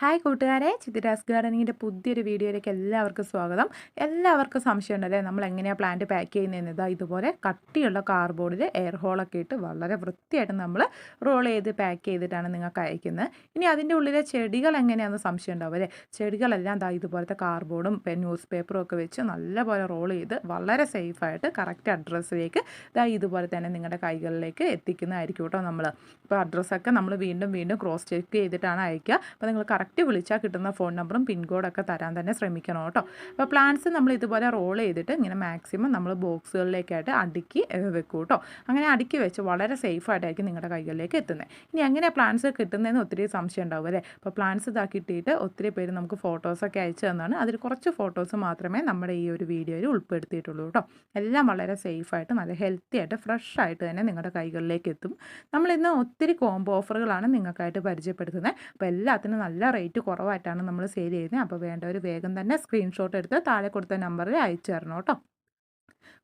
Hi കൂട്ടുകാരെ ചിത്തിരാസ് ഗാർഡനിങ്ങിന്റെ പുതിയൊരു വീഡിയോയിലേക്ക് എല്ലാവർക്കും സ്വാഗതം. എല്ലാവർക്കും സംശയം ഉണ്ടല്ലേ നമ്മൾ എങ്ങനെയാണ് പ്ലാന്റ് പാക്ക് ചെയ്യുന്നതെന്ന്? ഇതാ ഇതുപോലെ കട്ടിയുള്ള കാർബോർഡിൽ എയർ ഹോളൊക്കെ ഇട്ട് വളരെ വൃത്തിയായിട്ട് നമ്മൾ റോൾ ചെയ്ത് പാക്ക് ചെയ്തിട്ടാണ് നിങ്ങൾക്ക് അയക്കുന്നത്. ഇനി അതിന്റെ ഉള്ളിലെ ചെടികൾ എങ്ങനെയാണെന്ന് സംശയം ഉണ്ടാവും അല്ലേ? ചെടികളെല്ലാം ഇതാ ഇതുപോലത്തെ കാർബോർഡും പെൻ ന്യൂസ് പേപ്പറും ഒക്കെ വെച്ച് നല്ലപോലെ റോൾ ചെയ്ത് വളരെ സേഫായിട്ട് കറക്റ്റ് അഡ്രസ്സിലേക്ക് ഇതാ ഇതുപോലെ തന്നെ നിങ്ങളുടെ കൈകളിലേക്ക് എത്തിക്കുന്നതായിരിക്കും കേട്ടോ നമ്മൾ ഇപ്പോൾ അഡ്രസ്സൊക്കെ നമ്മൾ വീണ്ടും വീണ്ടും ക്രോസ് ചെക്ക് ചെയ്തിട്ടാണ് അയക്കുക. അപ്പോൾ നിങ്ങൾ കറക്റ്റ് വിളിച്ചാൽ കിട്ടുന്ന ഫോൺ നമ്പറും പിൻകോഡൊക്കെ തരാൻ തന്നെ ശ്രമിക്കണം കേട്ടോ. അപ്പോൾ പ്ലാൻസ് നമ്മൾ ഇതുപോലെ റോൾ ചെയ്തിട്ട് ഇങ്ങനെ മാക്സിമം നമ്മൾ ബോക്സുകളിലേക്കായിട്ട് അടുക്കി വെക്കും കേട്ടോ. അങ്ങനെ അടുക്കി വെച്ച് വളരെ സേഫായിട്ടായിരിക്കും നിങ്ങളുടെ കൈകളിലേക്ക് എത്തുന്നത് ഇനി എങ്ങനെ പ്ലാൻസ് കിട്ടുന്നതെന്ന് ഒത്തിരി സംശയം ഉണ്ടാവും അല്ലേ? അപ്പോൾ പ്ലാൻസ് ഇതാ കിട്ടിയിട്ട് ഒത്തിരി പേര് നമുക്ക് ഫോട്ടോസൊക്കെ അയച്ചു തന്നാണ്. അതിൽ കുറച്ച് ഫോട്ടോസ് മാത്രമേ നമ്മുടെ ഈ ഒരു വീഡിയോയിൽ ഉൾപ്പെടുത്തിയിട്ടുള്ളൂ കേട്ടോ. എല്ലാം വളരെ സേഫായിട്ട് നല്ല ഹെൽത്തി ആയിട്ട് ഫ്രഷ് ആയിട്ട് തന്നെ നിങ്ങളുടെ കൈകളിലേക്ക് എത്തും. നമ്മൾ നമ്മളിന്ന് ഒത്തിരി കോംബോ ഓഫറുകളാണ് നിങ്ങൾക്കായിട്ട് പരിചയപ്പെടുത്തുന്നത് അപ്പോൾ എല്ലാത്തിനും നല്ല റേറ്റ് കുറവായിട്ടാണ് നമ്മൾ സെയിൽ ചെയ്യുന്നത് അപ്പോൾ വേണ്ടവർ വേഗം തന്നെ സ്ക്രീൻഷോട്ട് എടുത്ത് താഴെ കൊടുത്ത നമ്പറിൽ അയച്ചു തരണം കേട്ടോ.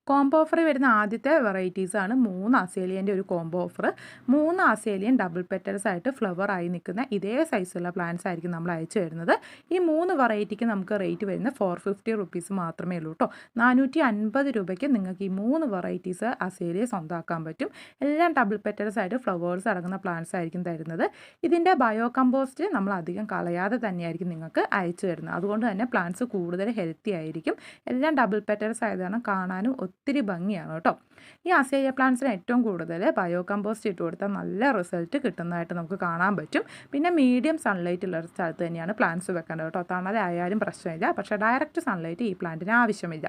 കോംബോ ഓഫർ വരുന്ന ആദ്യത്തെ വെറൈറ്റീസാണ് മൂന്ന് അസേലിയന്റെ ഒരു കോംബോ ഓഫർ. മൂന്ന് അസേലിയൻ ഡബിൾ പെറ്റൽസ് ആയിട്ട് ഫ്ലവർ ആയി നിൽക്കുന്ന ഇതേ സൈസുള്ള പ്ലാന്റ്സ് ആയിരിക്കും നമ്മൾ അയച്ചു വരുന്നത് ഈ മൂന്ന് വെറൈറ്റിക്ക് നമുക്ക് റേറ്റ് വരുന്നത് ഫോർ ഫിഫ്റ്റി റുപ്പീസ് മാത്രമേ ഉള്ളൂ കേട്ടോ നാനൂറ്റി അൻപത് രൂപയ്ക്ക് നിങ്ങൾക്ക് ഈ മൂന്ന് വെറൈറ്റീസ് അസേലിയ സ്വന്തമാക്കാൻ പറ്റും. എല്ലാം ഡബിൾ പെറ്റൽസ് ആയിട്ട് ഫ്ലവേഴ്സ് അടങ്ങുന്ന പ്ലാന്റ്സ് ആയിരിക്കും തരുന്നത്. ഇതിന്റെ ബയോ കമ്പോസ്റ്റ് നമ്മൾ അധികം കളയാതെ തന്നെയായിരിക്കും നിങ്ങൾക്ക് അയച്ചു തരുന്നത്. അതുകൊണ്ട് തന്നെ പ്ലാന്റ്സ് കൂടുതൽ ഹെൽത്തി ആയിരിക്കും. എല്ലാം ഡബിൾ പെറ്റൽസ് ആയതാണ് കാണാനും ഒത്തിരി ഭംഗിയാണ് കേട്ടോ. ഈ അസേയ പ്ലാന്റ്സിന് ഏറ്റവും കൂടുതൽ ബയോ കമ്പോസ്റ്റ് ഇട്ട് കൊടുത്താൽ നല്ല റിസൾട്ട് കിട്ടുന്നതായിട്ട് നമുക്ക് കാണാൻ പറ്റും. പിന്നെ മീഡിയം സൺലൈറ്റ് ഉള്ള സ്ഥലത്ത് തന്നെയാണ് പ്ലാന്റ്സ് വെക്കേണ്ടത് കേട്ടോ. തണലായാലും പ്രശ്നമില്ല. പക്ഷേ ഡയറക്റ്റ് സൺലൈറ്റ് ഈ പ്ലാന്റിന് ആവശ്യമില്ല.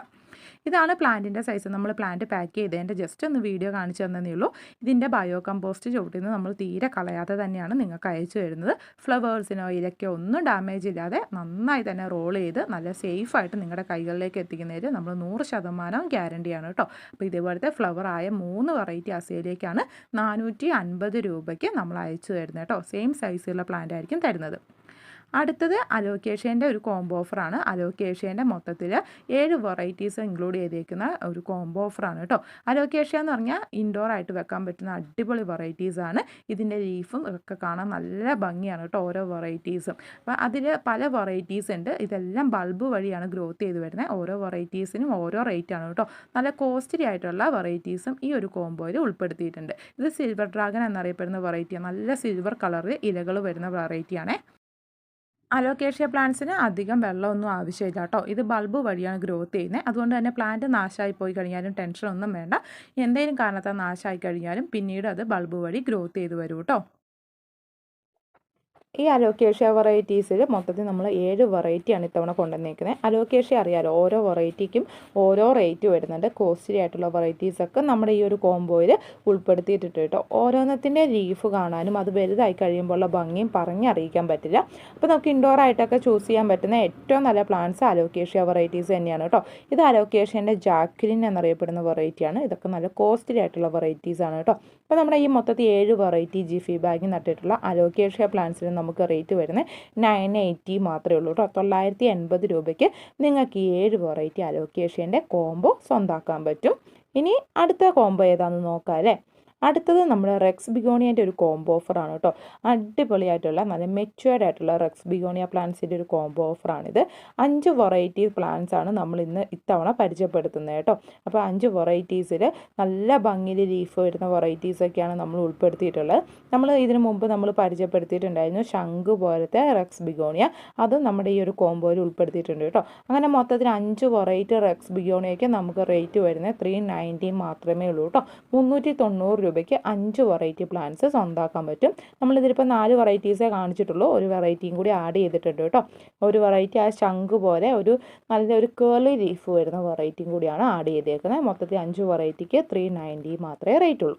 ഇതാണ് പ്ലാന്റിന്റെ സൈസ്. നമ്മൾ പ്ലാന്റ് പാക്ക് ചെയ്തതിന്റെ ജസ്റ്റ് ഒന്ന് വീഡിയോ കാണിച്ചു തന്നതേ ഉള്ളൂ. ഇതിന്റെ ബയോ കമ്പോസ്റ്റ് ചുവട്ടിൽ നിന്ന് നമ്മൾ തീരെ കളയാതെ തന്നെയാണ് നിങ്ങൾക്ക് അയച്ചു തരുന്നത്. ഫ്ലവേഴ്സിനോ ഇലയ്ക്കോ ഒന്നും ഡാമേജ് ഇല്ലാതെ നന്നായി തന്നെ റോൾ ചെയ്ത് നല്ല സേഫായിട്ട് നിങ്ങളുടെ കൈകളിലേക്ക് എത്തിക്കുന്നതിൽ നമ്മൾ നൂറ് ശതമാനം ഗ്യാരണ്ടിയാണ് കേട്ടോ അപ്പോൾ ഇതേപോലത്തെ ഫ്ലവർ ആയ മൂന്ന് വെറൈറ്റി അസയിലേക്കാണ് നാനൂറ്റി രൂപയ്ക്ക് നമ്മൾ അയച്ചു തരുന്നത് കേട്ടോ സെയിം സൈസുള്ള പ്ലാന്റ് ആയിരിക്കും തരുന്നത്. അടുത്തത് അലോക്കേഷ്യന്റെ ഒരു കോംബോ ഓഫറാണ് അലോക്കേഷ്യന്റെ മൊത്തത്തിൽ ഏഴ് വെറൈറ്റീസ് ഇൻക്ലൂഡ് ചെയ്തേക്കുന്ന ഒരു കോംബോ ഓഫറാണ് കേട്ടോ. അലോക്കേഷ്യ എന്ന് പറഞ്ഞാൽ ഇൻഡോർ ആയിട്ട് വെക്കാൻ പറ്റുന്ന അടിപൊളി വെറൈറ്റീസ് ആണ്. ഇതിന്റെ ലീഫും ഒക്കെ കാണാൻ നല്ല ഭംഗിയാണ് കേട്ടോ ഓരോ വെറൈറ്റീസും അപ്പോൾ അതിൽ പല വെറൈറ്റീസ് ഉണ്ട്. ഇതെല്ലാം ബൾബ് വഴിയാണ് ഗ്രോത്ത് ചെയ്ത് വരുന്നത്. ഓരോ വെറൈറ്റീസിനും ഓരോ റേറ്റ് ആണ് കേട്ടോ. നല്ല കോസ്റ്റ്ലി ആയിട്ടുള്ള വെറൈറ്റീസും ഈ ഒരു കോംബോയിൽ ഉൾപ്പെടുത്തിയിട്ടുണ്ട്. ഇത് സിൽവർ ഡ്രാഗൺ എന്നറിയപ്പെടുന്ന വെറൈറ്റിയാണ് നല്ല സിൽവർ കളറിൽ ഇലകൾ വരുന്ന വെറൈറ്റിയാണേ അലോക്കേഷ്യ പ്ലാന്റ്സിന് അധികം വെള്ളമൊന്നും ആവശ്യമില്ല കേട്ടോ. ഇത് ബൾബ് വഴിയാണ് ഗ്രോത്ത് ചെയ്യുന്നത്. അതുകൊണ്ട് തന്നെ പ്ലാന്റ് നാശമായി പോയി കഴിഞ്ഞാലും ടെൻഷനൊന്നും വേണ്ട. എന്തെങ്കിലും കാരണത്താൽ നാശമായി കഴിഞ്ഞാലും പിന്നീട് അത് ബൾബ് വഴി ഗ്രോത്ത് ചെയ്ത് വരും കേട്ടോ. ഈ അലോക്കേഷ്യ വെറൈറ്റീസിൽ മൊത്തത്തിൽ നമ്മൾ ഏഴ് വെറൈറ്റിയാണ് ഇത്തവണ കൊണ്ടുവന്നേക്കുന്നത് അലോക്കേഷ്യ അറിയാലോ ഓരോ വെറൈറ്റിക്കും ഓരോ റേറ്റ് വരുന്നുണ്ട്. കോസ്റ്റ്ലി ആയിട്ടുള്ള വെറൈറ്റീസൊക്കെ നമ്മുടെ ഈ ഒരു കോംബോയിൽ ഉൾപ്പെടുത്തിയിട്ടുണ്ട് കേട്ടോ. ഓരോന്നത്തിന്റെ ലീഫ് കാണാനും അത് വലുതായി കഴിയുമ്പോഴുള്ള ഭംഗിയും പറഞ്ഞറിയിക്കാൻ പറ്റില്ല. അപ്പോൾ നമുക്ക് ഇൻഡോർ ആയിട്ടൊക്കെ ചൂസ് ചെയ്യാൻ പറ്റുന്ന ഏറ്റവും നല്ല പ്ലാന്റ്സ് അലോക്കേഷ്യ വെറൈറ്റീസ് തന്നെയാണ് കേട്ടോ. ഇത് അലോക്കേഷ്യന്റെ ജാക്ലിൻ എന്നറിയപ്പെടുന്ന വെറൈറ്റിയാണ് ഇതൊക്കെ നല്ല കോസ്റ്റ്ലി ആയിട്ടുള്ള വെറൈറ്റീസാണ് കേട്ടോ. അപ്പോൾ നമ്മുടെ ഈ മൊത്തത്തിൽ ഏഴ് വെറൈറ്റി ജിഫി ബാഗിൽ നട്ടിട്ടുള്ള അലോക്കേഷ്യ പ്ലാന്റ്സിന് നമുക്ക് റേറ്റ് വരുന്നത് നയൻ എയ്റ്റി മാത്രമേ ഉള്ളൂ കേട്ടോ. തൊള്ളായിരത്തി എൺപത് രൂപയ്ക്ക് നിങ്ങൾക്ക് ഈ ഏഴ് വെറൈറ്റി അലോക്കേഷ്യന്റെ കോംബോ സ്വന്താക്കാൻ പറ്റും. ഇനി അടുത്ത കോംബോ ഏതാണെന്ന് നോക്കാം അല്ലേ? അടുത്തത് നമ്മൾ റെക്സ് ബിഗോണിയന്റെ ഒരു കോംബോ ഓഫർ ആണ് കേട്ടോ. അടിപൊളിയായിട്ടുള്ള നല്ല മെച്യൂർഡ് ആയിട്ടുള്ള റെക്സ് ബിഗോണിയ പ്ലാന്റ്സിന്റെ ഒരു കോംബോ ഓഫർ ഓഫറാണിത് അഞ്ച് വെറൈറ്റി പ്ലാന്റ്സ് ആണ് നമ്മൾ ഇന്ന് ഇത്തവണ പരിചയപ്പെടുത്തുന്നത് കേട്ടോ. അപ്പോൾ അഞ്ച് വെറൈറ്റീസിൽ നല്ല ഭംഗിയിൽ ലീഫ് വരുന്ന വെറൈറ്റീസൊക്കെയാണ് നമ്മൾ ഉൾപ്പെടുത്തിയിട്ടുള്ളത്. നമ്മൾ ഇതിനു മുമ്പ് നമ്മൾ പരിചയപ്പെടുത്തിയിട്ടുണ്ടായിരുന്നു ശംഖ് പോലത്തെ റെക്സ് ബിഗോണിയ അതും നമ്മുടെ ഈ ഒരു കോംബോയിൽ ഉൾപ്പെടുത്തിയിട്ടുണ്ട് കേട്ടോ. അങ്ങനെ മൊത്തത്തിൽ അഞ്ച് വെറൈറ്റി റെക്സ് ബിഗോണിയൊക്കെ നമുക്ക് റേറ്റ് വരുന്നത് ത്രീ നയന്റി മാത്രമേ ഉള്ളൂ കേട്ടോ. മുന്നൂറ്റി തൊണ്ണൂറ് രൂപയ്ക്ക് അഞ്ച് വെറൈറ്റി പ്ലാന്റ്സ് സ്വന്തമാക്കാൻ പറ്റും. നമ്മളിതിലിപ്പോൾ നാല് വെറൈറ്റീസേ കാണിച്ചിട്ടുള്ളൂ. ഒരു വെറൈറ്റിയും കൂടി ആഡ് ചെയ്തിട്ടുണ്ട് കേട്ടോ. ഒരു വെറൈറ്റി ആ ശംഖ് പോലെ ഒരു നല്ല ഒരു കേളി ലീഫ് വരുന്ന വെറൈറ്റിയും കൂടിയാണ് ആഡ് ചെയ്തേക്കുന്നത് മൊത്തത്തിൽ അഞ്ച് വെറൈറ്റിക്ക് ത്രീ നയന്റി മാത്രമേ റേറ്റ് ഉള്ളൂ.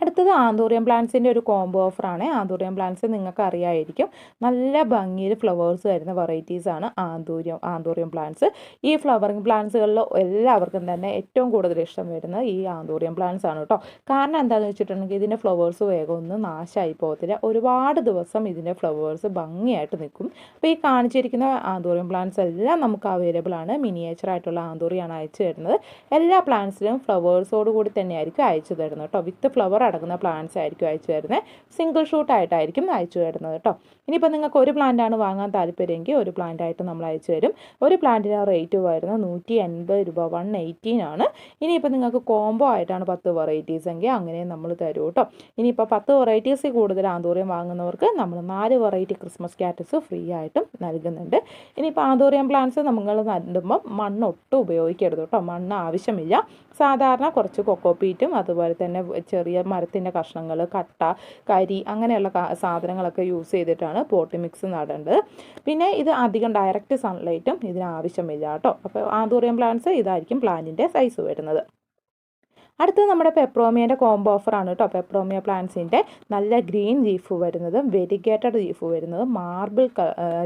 അടുത്തത് ആന്തൂറിയം പ്ലാന്റ്സിന്റെ ഒരു കോംബോ ഓഫറാണ് ആന്തൂറിയം പ്ലാന്റ്സ് നിങ്ങൾക്ക് അറിയാമായിരിക്കും നല്ല ഭംഗിയിൽ ഫ്ലവേഴ്സ് വരുന്ന വെറൈറ്റീസ് ആണ് ആന്തൂര്യം ആന്തൂറിയം പ്ലാന്റ്സ്. ഈ ഫ്ലവറിങ് പ്ലാന്റ്സുകളിൽ എല്ലാവർക്കും തന്നെ ഏറ്റവും കൂടുതൽ ഇഷ്ടം വരുന്നത് ഈ ആന്തൂറിയം പ്ലാന്റ്സ് ആണ് കേട്ടോ. കാരണം എന്താണെന്ന് വെച്ചിട്ടുണ്ടെങ്കിൽ ഇതിന്റെ ഫ്ലവേഴ്സ് വേഗം ഒന്നും നാശമായി പോകത്തില്ല. ഒരുപാട് ദിവസം ഇതിന്റെ ഫ്ലവേഴ്സ് ഭംഗിയായിട്ട് നിൽക്കും. അപ്പോൾ ഈ കാണിച്ചിരിക്കുന്ന ആന്തൂറിയം പ്ലാന്റ്സ് എല്ലാം നമുക്ക് അവൈലബിൾ ആണ്. മിനിയേച്ചർ ആയിട്ടുള്ള ആന്തൂറിയാണ് അയച്ചു തരുന്നത്. എല്ലാ പ്ലാന്റ്സിലും ഫ്ലവേഴ്സോട് കൂടി തന്നെയായിരിക്കും അയച്ചു തരുന്നത് കേട്ടോ. വിത്ത് ഫ്ലവർ അടങ്ങുന്ന പ്ലാന്റ്സ് ആയിരിക്കും അയച്ചു തരുന്നത് സിംഗിൾ ഷൂട്ടായിട്ടായിരിക്കും അയച്ചു തരുന്നത് കേട്ടോ. ഇനിയിപ്പോൾ നിങ്ങൾക്ക് ഒരു പ്ലാന്റാണ് വാങ്ങാൻ താല്പര്യമെങ്കിൽ ഒരു പ്ലാന്റ് ആയിട്ട് നമ്മൾ അയച്ചു തരും. ഒരു പ്ലാന്റിന് റേറ്റ് വരുന്നത് നൂറ്റി എൺപത് രൂപ വൺ എയ്റ്റീൻ ആണ്. ഇനിയിപ്പോൾ നിങ്ങൾക്ക് കോംബോ ആയിട്ടാണ് പത്ത് വെറൈറ്റീസ് എങ്കിൽ അങ്ങനെ നമ്മൾ തരും കേട്ടോ. ഇനിയിപ്പോൾ പത്ത് വെറൈറ്റീസ് കൂടുതൽ ആന്തൂറിയം വാങ്ങുന്നവർക്ക് നമ്മൾ നാല് വെറൈറ്റി ക്രിസ്മസ് കാറ്റസ് ഫ്രീ ആയിട്ടും നൽകുന്നുണ്ട്. ഇനിയിപ്പോൾ ആന്തൂറിയം പ്ലാന്റ്സ് നമ്മൾ നടുമ്പം മണ്ണ് ഒട്ടും ഉപയോഗിക്കരുത് കേട്ടോ. മണ്ണ് ആവശ്യമില്ല. സാധാരണ കുറച്ച് കൊക്കോപ്പീറ്റും അതുപോലെ തന്നെ ചെറിയ മരത്തിന്റെ കഷ്ണങ്ങൾ കട്ട കരി അങ്ങനെയുള്ള സാധനങ്ങളൊക്കെ യൂസ് ചെയ്തിട്ടാണ് പോട്ടി മിക്സ് നടേണ്ടത് പിന്നെ ഇത് അധികം ഡയറക്റ്റ് സൺലൈറ്റും ഇതിന് ആവശ്യമില്ല കേട്ടോ. അപ്പോൾ ആന്തൂറിയം പ്ലാന്റ്സ് ഇതായിരിക്കും പ്ലാന്റിന്റെ സൈസ് വരുന്നത്. അടുത്തത് നമ്മുടെ പെപ്രോമിയന്റെ കോംബോ ഓഫറാണ് കേട്ടോ. പെപ്രോമിയ പ്ലാന്റ്സിന്റെ നല്ല ഗ്രീൻ ലീഫ് വരുന്നതും വെരിഗേറ്റഡ് ലീഫ് വരുന്നതും മാർബിൾ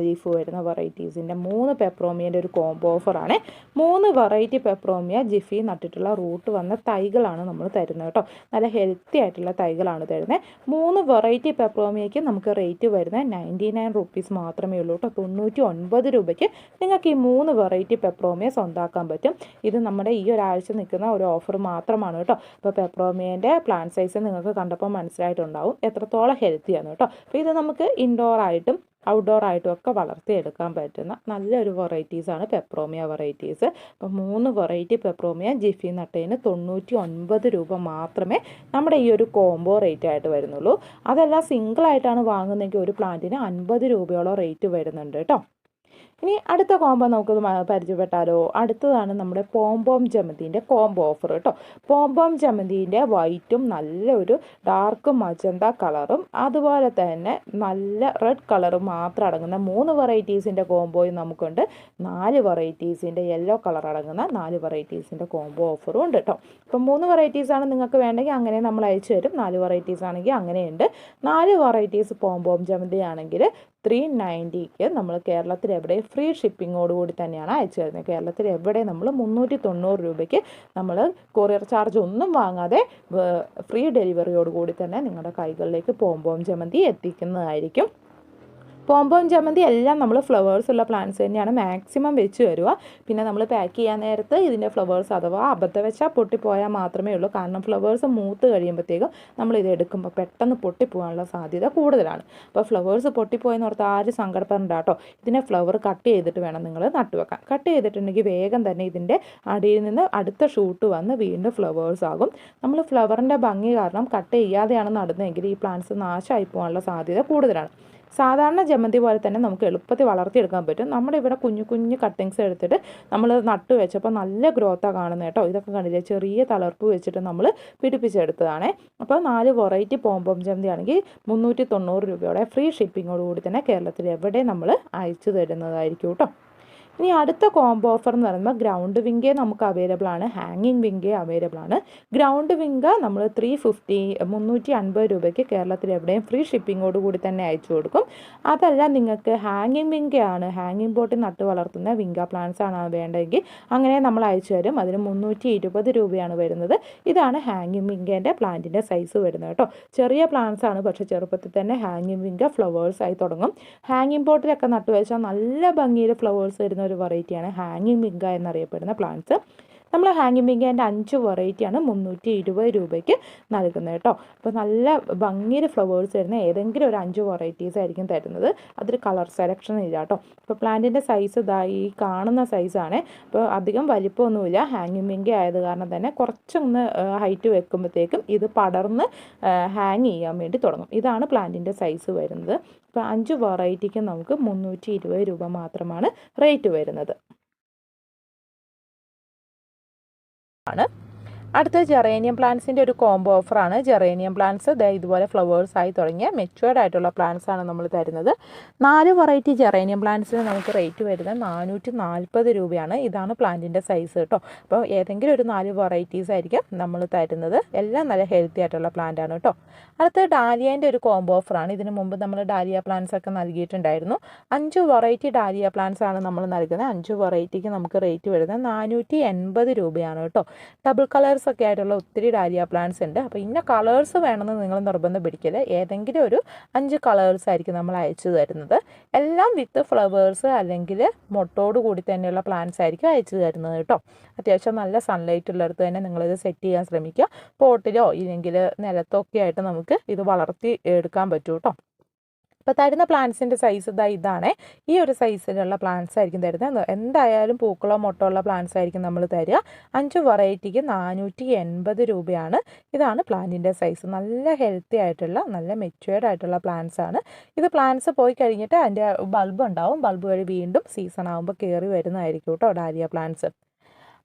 ലീഫ് വരുന്ന വെറൈറ്റീസിന്റെ മൂന്ന് പെപ്രോമിയന്റെ ഒരു കോംബോ ഓഫറാണ് മൂന്ന് വെറൈറ്റി പെപ്രോമിയ ജിഫി നട്ടിട്ടുള്ള റൂട്ട് വന്ന തൈകളാണ് നമ്മൾ തരുന്നത് കേട്ടോ. നല്ല ഹെൽത്തി ആയിട്ടുള്ള തൈകളാണ് തരുന്നത് മൂന്ന് വെറൈറ്റി പെപ്രോമിയയ്ക്ക് നമുക്ക് റേറ്റ് വരുന്നത് നയന്റി നയൻ റുപ്പീസ് മാത്രമേ ഉള്ളൂ കേട്ടോ. തൊണ്ണൂറ്റി ഒൻപത് രൂപയ്ക്ക് നിങ്ങൾക്ക് ഈ മൂന്ന് വെറൈറ്റി പെപ്രോമിയ സ്വന്താക്കാൻ പറ്റും. ഇത് നമ്മുടെ ഈ ഒരാഴ്ച നിൽക്കുന്ന ഒരു ഓഫർ മാത്രമാണ് കേട്ടോ അപ്പോൾ പെപ്രോമിയന്റെ പ്ലാന്റ് സൈസ് നിങ്ങൾക്ക് കണ്ടപ്പോൾ മനസ്സിലായിട്ടുണ്ടാവും. എത്രത്തോളം ഹെൽത്തിയാണ് കേട്ടോ അപ്പോൾ ഇത് നമുക്ക് ഇൻഡോർ ആയിട്ടും ഔട്ട്ഡോർ ആയിട്ടും ഒക്കെ വളർത്തിയെടുക്കാൻ പറ്റുന്ന നല്ലൊരു വെറൈറ്റീസാണ് പെപ്രോമിയ വെറൈറ്റീസ് അപ്പോൾ മൂന്ന് വെറൈറ്റി പെപ്രോമിയ ജിഫി നട്ടേന് തൊണ്ണൂറ്റി ഒൻപത് രൂപ മാത്രമേ നമ്മുടെ ഈ ഒരു കോംബോ റേറ്റ് ആയിട്ട് വരുന്നുള്ളൂ. അതെല്ലാം സിംഗിളായിട്ടാണ് വാങ്ങുന്നതെങ്കിൽ ഒരു പ്ലാന്റിന് അൻപത് രൂപയോളം റേറ്റ് വരുന്നുണ്ട് കേട്ടോ ഇനി അടുത്ത കോംബോ നമുക്ക് പരിചയപ്പെട്ടാലോ? അടുത്തതാണ് നമ്മുടെ പോംപോം ജമന്തിന്റെ കോംബോ ഓഫർ കേട്ടോ പോംപോം ജമന്തിന്റെ വൈറ്റും നല്ലൊരു ഡാർക്ക് മജന്ത കളറും അതുപോലെ തന്നെ നല്ല റെഡ് കളറും മാത്രം അടങ്ങുന്ന മൂന്ന് വെറൈറ്റീസിന്റെ കോംബോയും നമുക്കുണ്ട്. നാല് വെറൈറ്റീസിന്റെ യെല്ലോ കളർ അടങ്ങുന്ന നാല് വെറൈറ്റീസിന്റെ കോംബോ ഓഫറും ഉണ്ട് കേട്ടോ അപ്പം മൂന്ന് വെറൈറ്റീസാണ് നിങ്ങൾക്ക് വേണ്ടെങ്കിൽ അങ്ങനെ നമ്മൾ അയച്ചു തരും. നാല് വെറൈറ്റീസ് ആണെങ്കിൽ അങ്ങനെയുണ്ട്. നാല് വെറൈറ്റീസ് പോംപോം ജമന്തി ആണെങ്കിൽ ത്രീ നയന്റിക്ക് നമ്മൾ കേരളത്തിൽ എവിടെ ഫ്രീ ഷിപ്പിങ്ങോട് കൂടി തന്നെയാണ് അയച്ചു തരുന്നത്. കേരളത്തിൽ എവിടെ നമ്മൾ മുന്നൂറ്റി തൊണ്ണൂറ് രൂപയ്ക്ക് നമ്മൾ കൊറിയർ ചാർജ് ഒന്നും വാങ്ങാതെ ഫ്രീ ഡെലിവറിയോട് കൂടി തന്നെ നിങ്ങളുടെ കൈകളിലേക്ക് പോംപോം ജമന്തി എത്തിക്കുന്നതായിരിക്കും. പോംപോം ജമന്തി എല്ലാം നമ്മൾ ഫ്ലവേഴ്സ് ഉള്ള പ്ലാന്റ്സ് തന്നെയാണ് മാക്സിമം വെച്ച് വരിക. പിന്നെ നമ്മൾ പാക്ക് ചെയ്യാൻ നേരത്ത് ഇതിന്റെ ഫ്ലവേഴ്സ് അഥവാ അബദ്ധം വെച്ചാൽ പൊട്ടിപ്പോയാൽ മാത്രമേ ഉള്ളൂ. കാരണം ഫ്ലവേഴ്സ് മൂത്ത് കഴിയുമ്പോഴത്തേക്കും നമ്മൾ ഇത് എടുക്കുമ്പോൾ പെട്ടെന്ന് പൊട്ടിപ്പോകാനുള്ള സാധ്യത കൂടുതലാണ്. അപ്പോൾ ഫ്ലവേഴ്സ് പൊട്ടിപ്പോയെന്ന് ഓർത്ത് ആരും സങ്കടപ്പെടണ്ട കേട്ടോ. ഇതിനെ ഫ്ലവർ കട്ട് ചെയ്തിട്ട് വേണം നിങ്ങൾ നട്ടുവെക്കാൻ കട്ട് ചെയ്തിട്ടുണ്ടെങ്കിൽ വേഗം തന്നെ ഇതിന്റെ അടിയിൽ നിന്ന് അടുത്ത ഷൂട്ട് വന്ന് വീണ്ടും ഫ്ലവേഴ്സ് ആകും. നമ്മൾ ഫ്ലവറിന്റെ ഭംഗി കാരണം കട്ട് ചെയ്യാതെയാണ് നടുന്നതെങ്കിൽ ഈ പ്ലാന്റ്സ് നാശമായി പോകാനുള്ള സാധ്യത കൂടുതലാണ്. സാധാരണ ജമന്തി പോലെ തന്നെ നമുക്ക് എളുപ്പത്തിൽ വളർത്തിയെടുക്കാൻ പറ്റും. നമ്മുടെ ഇവിടെ കുഞ്ഞു കുഞ്ഞു കട്ടിങ്സ് എടുത്തിട്ട് നമ്മൾ നട്ടു വെച്ചപ്പോൾ നല്ല ഗ്രോത്താണ് കാണുന്നത് കേട്ടോ. ഇതൊക്കെ കണ്ടില്ലേ? ചെറിയ തളർപ്പ് വെച്ചിട്ട് നമ്മൾ പിടിപ്പിച്ചെടുത്തതാണ്. അപ്പോൾ നാല് വെറൈറ്റി പോംപോം ജമന്തി ആണെങ്കിൽ മുന്നൂറ്റി തൊണ്ണൂറ് രൂപയോടെ ഫ്രീ ഷിപ്പിങ്ങോട് കൂടി തന്നെ കേരളത്തിൽ എവിടെ നമ്മൾ അയച്ചു തരുന്നതായിരിക്കും കേട്ടോ. ഇനി അടുത്ത കോംബോ ഓഫർ എന്ന് പറയുമ്പോൾ ഗ്രൗണ്ട് വിങ്കേ നമുക്ക് അവൈലബിൾ ആണ്. ഹാങ്ങിങ് വിങ്കേ അവൈലബിൾ ആണ്. ഗ്രൗണ്ട് വിങ്ക നമ്മൾ ത്രീ ഫിഫ്റ്റി മുന്നൂറ്റി അൻപത് രൂപയ്ക്ക് കേരളത്തിൽ എവിടെയും ഫ്രീ ഷിപ്പിങ്ങോട് കൂടി തന്നെ അയച്ചു കൊടുക്കും. അതല്ല നിങ്ങൾക്ക് ഹാങ്ങിങ് വിങ്കയാണ് ഹാങ്ങിങ് ബോട്ടിൽ നട്ട് വളർത്തുന്ന വിങ്ക പ്ലാന്റ്സ് ആണ് വേണ്ടതെങ്കിൽ അങ്ങനെ നമ്മൾ അയച്ചു തരും. അതിന് മുന്നൂറ്റി ഇരുപത് രൂപയാണ് വരുന്നത്. ഇതാണ് ഹാങ്ങിങ് വിങ്കേന്റെ പ്ലാന്റിന്റെ സൈസ് വരുന്നത് കേട്ടോ. ചെറിയ പ്ലാന്റ്സ് ആണ് പക്ഷേ ചെറുപ്പത്തിൽ തന്നെ ഹാങ്ങിങ് വിങ്ക ഫ്ലവേഴ്സ് ആയി തുടങ്ങും. ഹാങ്ങിങ് ബോട്ടിലൊക്കെ നട്ടു വെച്ചാൽ നല്ല ഭംഗിയിൽ ഫ്ലവേഴ്സ് വരുന്ന ഒരു വെറൈറ്റിയാണ് ഹാങ്ങിങ് വിങ്ക എന്നറിയപ്പെടുന്ന പ്ലാന്റ്സ് നമ്മൾ ഹാങ്ങിങ് പിങ്കേന്റെ അഞ്ച് വെറൈറ്റിയാണ് മുന്നൂറ്റി ഇരുപത് രൂപയ്ക്ക് നൽകുന്നത് കേട്ടോ. അപ്പോൾ നല്ല ഭംഗിയിൽ ഫ്ലവേഴ്സ് വരുന്ന ഏതെങ്കിലും ഒരു അഞ്ച് വെറൈറ്റീസ് ആയിരിക്കും തരുന്നത്. അതൊരു കളർ സെലക്ഷൻ ഇല്ല കേട്ടോ. ഇപ്പോൾ പ്ലാന്റിന്റെ സൈസ് ഇതാ ഈ കാണുന്ന സൈസാണ് അപ്പോൾ അധികം വലിപ്പമൊന്നുമില്ല. ഹാങ്ങിങ് വിങ്ക ആയത് കാരണം തന്നെ കുറച്ചൊന്ന് ഹൈറ്റ് വെക്കുമ്പോഴത്തേക്കും ഇത് പടർന്ന് ഹാങ് ചെയ്യാൻ വേണ്ടി തുടങ്ങും. ഇതാണ് പ്ലാന്റിന്റെ സൈസ് വരുന്നത്. അപ്പോൾ അഞ്ച് വെറൈറ്റിക്ക് നമുക്ക് മുന്നൂറ്റി രൂപ മാത്രമാണ് റേറ്റ് വരുന്നത്. ആണ് അടുത്ത ജെറേനിയം പ്ലാന്റ്സിന്റെ ഒരു കോംബോ ഓഫറാണ് ജെറേനിയം പ്ലാന്റ്സ് ഇതുപോലെ ഫ്ലവേഴ്സ് ആയി തുടങ്ങിയ മെച്ചുവേർഡ് ആയിട്ടുള്ള പ്ലാന്റ്സ് ആണ് നമ്മൾ തരുന്നത്. നാല് വെറൈറ്റി ജെറേനിയം പ്ലാന്റ്സിന് നമുക്ക് റേറ്റ് വരുന്നത് നാനൂറ്റി നാൽപ്പത് രൂപയാണ്. ഇതാണ് പ്ലാന്റിന്റെ സൈസ് കേട്ടോ അപ്പോൾ ഏതെങ്കിലും ഒരു നാല് വെറൈറ്റീസ് ആയിരിക്കും നമ്മൾ തരുന്നത്. എല്ലാം നല്ല ഹെൽത്തി ആയിട്ടുള്ള പ്ലാന്റ് ആണ് കേട്ടോ അടുത്ത ഡാലിയേന്റെ ഒരു കോംബോ ഓഫറാണ് ഇതിന് മുമ്പ് നമ്മൾ ഡാലിയ പ്ലാന്റ്സ് ഒക്കെ നൽകിയിട്ടുണ്ടായിരുന്നു. അഞ്ച് വെറൈറ്റി ഡാലിയ പ്ലാന്റ്സ് ആണ് നമ്മൾ നൽകുന്നത്. അഞ്ച് വെറൈറ്റിക്ക് നമുക്ക് റേറ്റ് വരുന്നത് നാനൂറ്റി രൂപയാണ് കേട്ടോ ഡബിൾ കളർ ഒക്കെ ആയിട്ടുള്ള ഒത്തിരി ഡാലിയ പ്ലാന്റ്സ് ഉണ്ട്. അപ്പോൾ ഇന്ന കളേഴ്സ് വേണമെന്ന് നിങ്ങൾ നിർബന്ധം പിടിക്കൽ ഏതെങ്കിലും ഒരു അഞ്ച് കളേഴ്സ് ആയിരിക്കും നമ്മൾ അയച്ചു തരുന്നത്. എല്ലാം വിത്ത് ഫ്ലവേഴ്സ് അല്ലെങ്കിൽ മൊട്ടോട് കൂടി തന്നെയുള്ള പ്ലാന്റ്സ് ആയിരിക്കും അയച്ചു തരുന്നത് കേട്ടോ. അത്യാവശ്യം നല്ല സൺലൈറ്റ് ഉള്ളിടത്ത് തന്നെ നിങ്ങളിത് സെറ്റ് ചെയ്യാൻ ശ്രമിക്കുക. പോട്ടിലോ ഇല്ലെങ്കിൽ നിലത്തോ ഒക്കെ ആയിട്ട് നമുക്ക് ഇത് വളർത്തി എടുക്കാൻ പറ്റും കേട്ടോ. അപ്പോൾ തരുന്ന പ്ലാന്റ്സിന്റെ സൈസ് ഇതാ ഇതാണ്. ഈ ഒരു സൈസിലുള്ള പ്ലാന്റ്സ് ആയിരിക്കും തരുന്നത്. എന്തായാലും പൂക്കളോ മുട്ടോ ഉള്ള പ്ലാന്റ്സ് ആയിരിക്കും നമ്മൾ തരിക. അഞ്ച് വെറൈറ്റിക്ക് നാനൂറ്റി എൺപത് രൂപയാണ്. ഇതാണ് പ്ലാന്റിന്റെ സൈസ് നല്ല ഹെൽത്തി ആയിട്ടുള്ള നല്ല മെച്യൂർഡ് ആയിട്ടുള്ള പ്ലാന്റ്സ് ആണ്. ഇത് പ്ലാന്റ്സ് പോയി കഴിഞ്ഞിട്ട് അതിന്റെ ബൾബ് ഉണ്ടാവും. ബൾബ് വഴി വീണ്ടും സീസൺ ആകുമ്പോൾ കയറി വരുന്നതായിരിക്കും കേട്ടോ ഡാലിയ പ്ലാന്റ്സ്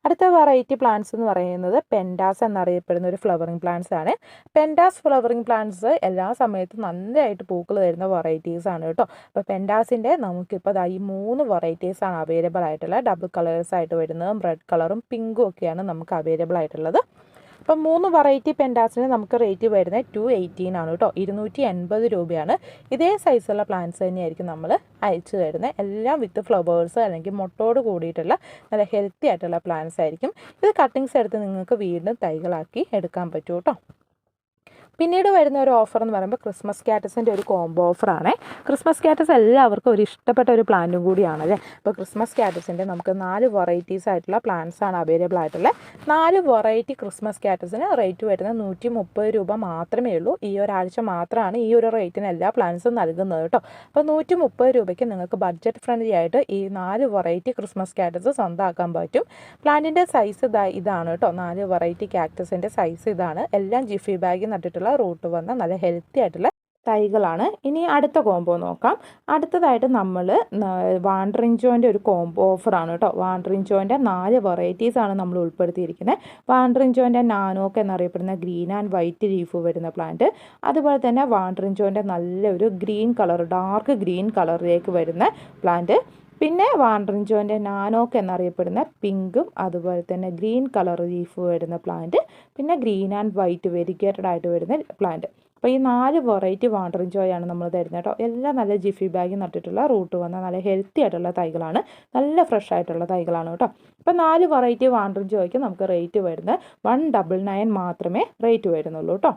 അടുത്ത വെറൈറ്റി പ്ലാന്റ്സ് എന്ന് പറയുന്നത് പെൻഡാസ് എന്നറിയപ്പെടുന്ന ഒരു ഫ്ലവറിങ് പ്ലാന്റ്സ് ആണ്. പെൻഡാസ് ഫ്ലവറിങ് പ്ലാന്റ്സ് എല്ലാ സമയത്തും നന്നായിട്ട് പൂക്കൾ തരുന്ന വെറൈറ്റീസ് ആണ് കേട്ടോ. അപ്പോൾ പെൻഡാസിന്റെ നമുക്കിപ്പോൾ ഈ മൂന്ന് വെറൈറ്റീസ് ആണ് അവൈലബിൾ ആയിട്ടുള്ളത് ഡബിൾ കളേഴ്സ് ആയിട്ട് വരുന്നതും റെഡ് കളറും പിങ്കും ഒക്കെയാണ് നമുക്ക് അവൈലബിൾ ആയിട്ടുള്ളത്. അപ്പം മൂന്ന് വെറൈറ്റി പെൻഡാസിന് നമുക്ക് റേറ്റ് വരുന്നത് ടു എയ്റ്റീൻ ആണ് കേട്ടോ. ഇരുന്നൂറ്റി എൺപത് രൂപയാണ്. ഇതേ സൈസുള്ള പ്ലാന്റ്സ് തന്നെയായിരിക്കും നമ്മൾ അയച്ചു തരുന്നത്. എല്ലാം വിത്ത് ഫ്ലവേഴ്സ് അല്ലെങ്കിൽ മുട്ടോട് കൂടിയിട്ടുള്ള നല്ല ഹെൽത്തി ആയിട്ടുള്ള പ്ലാന്റ്സ് ആയിരിക്കും. ഇത് കട്ടിങ്സ് എടുത്ത് നിങ്ങൾക്ക് വീണ്ടും തൈകളാക്കി എടുക്കാൻ പറ്റും കേട്ടോ. പിന്നീട് വരുന്ന ഒരു ഓഫർ എന്ന് പറയുമ്പോൾ ക്രിസ്മസ് കാറ്റസിന്റെ ഒരു കോംബോ ഓഫറാണ് ക്രിസ്മസ് കാറ്റസ് എല്ലാവർക്കും ഒരു ഇഷ്ടപ്പെട്ട ഒരു പ്ലാന്റും കൂടിയാണ് അല്ലേ അപ്പോൾ ക്രിസ്മസ് കാറ്റസിന്റെ നമുക്ക് നാല് വെറൈറ്റീസ് ആയിട്ടുള്ള പ്ലാന്റ്സ് ആണ് അവൈലബിൾ ആയിട്ടുള്ളത് നാല് വെറൈറ്റി ക്രിസ്മസ് കാറ്റസിന് റേറ്റ് വരുന്നത് നൂറ്റി മുപ്പത് രൂപ മാത്രമേ ഉള്ളൂ. ഈ ഒരാഴ്ച മാത്രമാണ് ഈ ഒരു റേറ്റിന് എല്ലാ പ്ലാന്റ്സും നൽകുന്നത് കേട്ടോ. അപ്പോൾ നൂറ്റി മുപ്പത് രൂപയ്ക്ക് നിങ്ങൾക്ക് ബഡ്ജറ്റ് ഫ്രണ്ട്ലി ആയിട്ട് ഈ നാല് വെറൈറ്റി ക്രിസ്മസ് കാറ്റസ് സ്വന്തമാക്കാൻ പറ്റും. പ്ലാന്റിന്റെ സൈസ് ഇതാ ഇതാണ് കേട്ടോ. നാല് വെറൈറ്റി കാക്ടസിന്റെ സൈസ് ഇതാണ്. എല്ലാം ജിഫി ബാഗിൽ നട്ടിട്ടുള്ള റൂട്ട് വന്ന നല്ല ഹെൽത്തി ആയിട്ടുള്ള തൈകളാണ്. ഇനി അടുത്ത കോംബോ നോക്കാം. അടുത്തതായിട്ട് നമ്മൾ വാണ്ടറിങ് ജോയിന്റെ ഒരു കോംബോ ഓഫർ ആണ് കേട്ടോ. വാണ്ടറിങ് ജോയിന്റെ നാല് വെറൈറ്റീസ് ആണ് നമ്മൾ ഉൾപ്പെടുത്തിയിരിക്കുന്നത്. വാണ്ടറിങ് ജോയിന്റെ നാനോക്ക് എന്നറിയപ്പെടുന്ന ഗ്രീൻ ആൻഡ് വൈറ്റ് ലീഫ് വരുന്ന പ്ലാന്റ് അതുപോലെ തന്നെ വാണ്ടറിങ് ജോയിന്റെ നല്ലൊരു ഗ്രീൻ കളർ ഡാർക്ക് ഗ്രീൻ കളറിലേക്ക് വരുന്ന പ്ലാന്റ് പിന്നെ വാണ്ടറിങ് ജോയിന്റെ നാനോക്ക് എന്നറിയപ്പെടുന്ന പിങ്കും അതുപോലെ തന്നെ ഗ്രീൻ കളർ ലീഫ് വരുന്ന പ്ലാന്റ് പിന്നെ ഗ്രീൻ ആൻഡ് വൈറ്റ് വെരിഗേറ്റഡ് ആയിട്ട് വരുന്ന പ്ലാന്റ്. അപ്പോൾ ഈ നാല് വെറൈറ്റി വാണ്ടറിങ് ജോയ് നമ്മൾ തരുന്നത് കേട്ടോ. എല്ലാം നല്ല ജിഫി ബാഗിൽ നട്ടിട്ടുള്ള റൂട്ട് വന്ന നല്ല ഹെൽത്തി ആയിട്ടുള്ള തൈകളാണ്. നല്ല ഫ്രഷ് ആയിട്ടുള്ള തൈകളാണ് കേട്ടോ. അപ്പോൾ നാല് വെറൈറ്റി വാണ്ടറിങ് ജോയ്ക്ക് നമുക്ക് റേറ്റ് വരുന്നത് വൺ ഡബിൾ നയൻ മാത്രമേ റേറ്റ് വരുന്നുള്ളൂ കേട്ടോ.